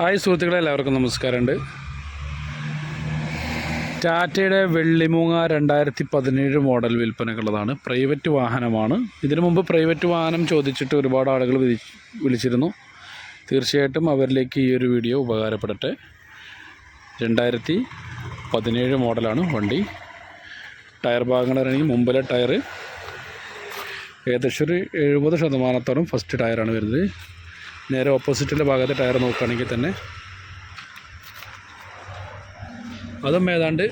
Hi സുഹൃത്തുക്കളെ എല്ലാവർക്കും നമസ്കാരമുണ്ട്. ടാറ്റയുടെ വെള്ളിമൂങ്ങ രണ്ടായിരത്തി പതിനേഴ് മോഡൽ വിൽപ്പനക്കുള്ളതാണ്. പ്രൈവറ്റ് വാഹനമാണ്. ഇതിനു മുമ്പ് പ്രൈവറ്റ് വാഹനം ചോദിച്ചിട്ട് ഒരുപാട് ആളുകൾ വിളി- വിളിച്ചിരുന്നു. തീർച്ചയായിട്ടും അവരിലേക്ക് ഈ ഒരു വീഡിയോ ഉപകാരപ്പെടട്ടെ. രണ്ടായിരത്തി പതിനേഴ് മോഡലാണ് വണ്ടി. ടയർ ഭാഗങ്ങളാണെങ്കിൽ മുമ്പിലെ ടയർ ഏകദേശം ഒരു എഴുപത് ശതമാനത്തോളം ഫസ്റ്റ് ടയറാണ് വരുന്നത്. നേരെ ഓപ്പോസിറ്റിന്റെ ഭാഗത്തെ ടയർ നോക്കുകയാണെങ്കിൽ തന്നെ അതും ഏതാണ്ട്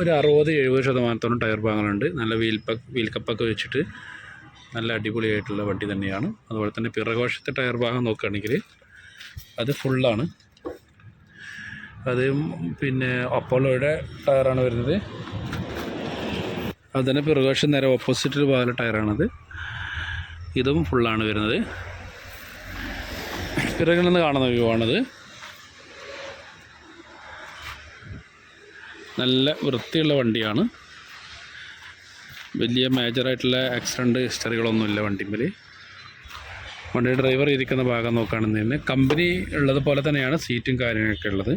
ഒരു അറുപത് എഴുപത് ശതമാനത്തോളം ടയർ ഭാഗങ്ങളുണ്ട്. നല്ല വീൽ പക്ക് വീൽ കപ്പൊക്കെ വെച്ചിട്ട് നല്ല അടിപൊളിയായിട്ടുള്ള വണ്ടി തന്നെയാണ്. അതുപോലെ തന്നെ പിറകോശത്തെ ടയർ ഭാഗം നോക്കുകയാണെങ്കിൽ അത് ഫുള്ളാണ് അത് പിന്നെ അപ്പോളോയുടെ ടയറാണ് വരുന്നത്. അത് തന്നെ പിറകുവശം നേരെ ഓപ്പോസിറ്റ് ഭാഗത്തെ ടയറാണത് ഇതും ഫുള്ളാണ് വരുന്നത്. പിറകിൽ നിന്ന് കാണുന്ന വ്യൂ ആണത് നല്ല വൃത്തിയുള്ള വണ്ടിയാണ്. വലിയ മേജറായിട്ടുള്ള ആക്സിഡന്റ് ഹിസ്റ്ററികളൊന്നുമില്ല വണ്ടിമേൽ വണ്ടി ഡ്രൈവർ ഇരിക്കുന്ന ഭാഗം നോക്കുകയാണെന്ന് തന്നെ കമ്പനി ഉള്ളത് പോലെ തന്നെയാണ് സീറ്റും കാര്യങ്ങളൊക്കെ ഉള്ളത്.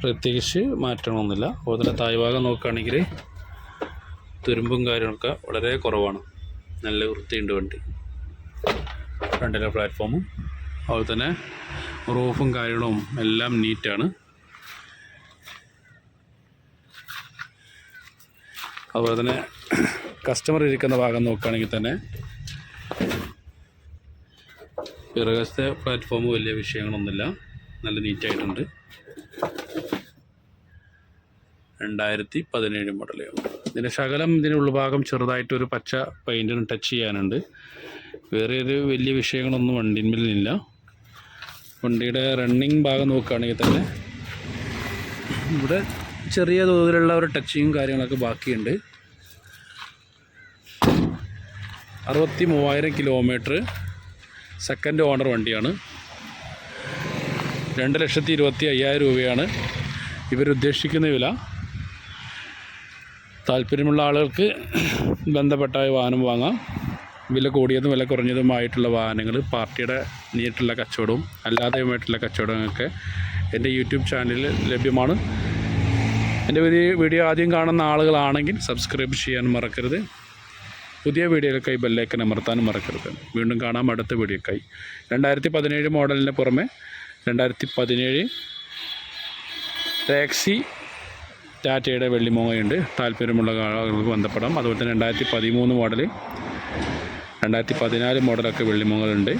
പ്രത്യേകിച്ച് മാറ്റമൊന്നുമില്ല അതുപോലെ തന്നെ താഴ്ഭാഗം നോക്കുകയാണെങ്കിൽ തുരുമ്പും കാര്യങ്ങളൊക്കെ വളരെ കുറവാണ്. നല്ല വൃത്തിയുണ്ട് വണ്ടി. ഫ്രണ്ടിലെ പ്ലാറ്റ്ഫോമും അതുപോലെ തന്നെ റൂഫും കാര്യങ്ങളും എല്ലാം നീറ്റാണ്. അതുപോലെ തന്നെ കസ്റ്റമർ ഇരിക്കുന്ന ഭാഗം നോക്കുകയാണെങ്കിൽ തന്നെ പിറകത്തെ പ്ലാറ്റ്ഫോം വലിയ വിഷയങ്ങളൊന്നുമില്ല. നല്ല നീറ്റായിട്ടുണ്ട്. രണ്ടായിരത്തി പതിനേഴ് മോഡലാണ് ഇതിന്റെ ശകലം ഇതിന്റെ ഉൾഭാഗം ചെറുതായിട്ടൊരു പച്ച പെയിന്റിന് ടച്ച് ചെയ്യാനുണ്ട്. വേറെ ഒരു വലിയ വിഷയങ്ങളൊന്നും വണ്ടിന്മേലില്ല. വണ്ടിയുടെ റണ്ണിങ് ഭാഗം നോക്കുകയാണെങ്കിൽ തന്നെ ഇവിടെ ചെറിയ തോതിലുള്ള ഒരു ടച്ചിങ്ങും കാര്യങ്ങളൊക്കെ ബാക്കിയുണ്ട്. അറുപത്തി മൂവായിരം കിലോമീറ്റർ സെക്കൻഡ് ഓണർ വണ്ടിയാണ്. രണ്ട് ലക്ഷത്തി ഇരുപത്തി അയ്യായിരം രൂപയാണ് ഇവരുദ്ദേശിക്കുന്ന വില. താല്പര്യമുള്ള ആളുകൾക്ക് ബന്ധപ്പെട്ട വാഹനം വാങ്ങാം. വില കൂടിയതും വില കുറഞ്ഞതുമായിട്ടുള്ള വാഹനങ്ങൾ പാർട്ടിയുടെ നേരിട്ടുള്ള കച്ചവടവും അല്ലാതെയുമായിട്ടുള്ള കച്ചവടങ്ങളൊക്കെ എന്റെ യൂട്യൂബ് ചാനലിൽ ലഭ്യമാണ്. എന്റെ വീഡിയോ വീഡിയോ ആദ്യം കാണുന്ന ആളുകളാണെങ്കിൽ സബ്സ്ക്രൈബ് ചെയ്യാൻ മറക്കരുത്. പുതിയ വീഡിയോകൾക്കായി ബെല്ലേക്കൻ അമർത്താനും മറക്കരുത്. വീണ്ടും കാണാം അടുത്ത വീഡിയോക്കായി രണ്ടായിരത്തി പതിനേഴ് മോഡലിന് പുറമെ രണ്ടായിരത്തി പതിനേഴ് ടാക്സി ടാറ്റയുടെ വെള്ളിമോങ്ങയുണ്ട് താല്പര്യമുള്ള ആളുകൾക്ക് ബന്ധപ്പെടാം. അതുപോലെ തന്നെ രണ്ടായിരത്തി പതിമൂന്ന് മോഡൽ രണ്ടായിരത്തി പതിനാല് മോഡലൊക്കെ വെള്ളിമോങ്ങളുണ്ട്